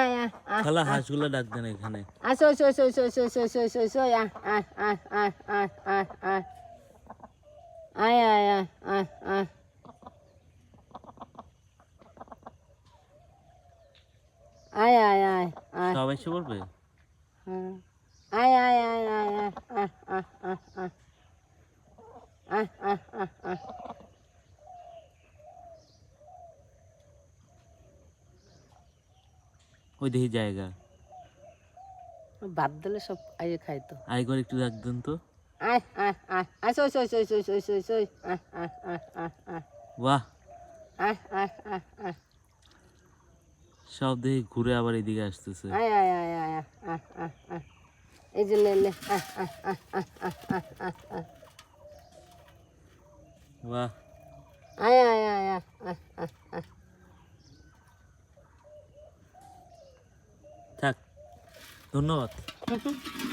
আয় আয় আয় খালা হাঁসগুলো ডাক দেন এখানে। আয় সই সই সই সই সই সই সই সই সই আয় আয় আয় আয় আয় আয় আয় আয় আয় আয় আয় আয় আয় আয় আয় আয়। সব এসে পড়বে? আয় আয় আয় আয় আয় আয় আয় ওই দেখি জায়গা বাদ দিলে সব আইয়ে খাই তো আই করে একটু রাখ তো বাহ সব দেখি ঘুরে আবার এদিকে আসতেছে এই যে লে বাহ আয় আয় আয় আয় আয় ধন্যবাদ।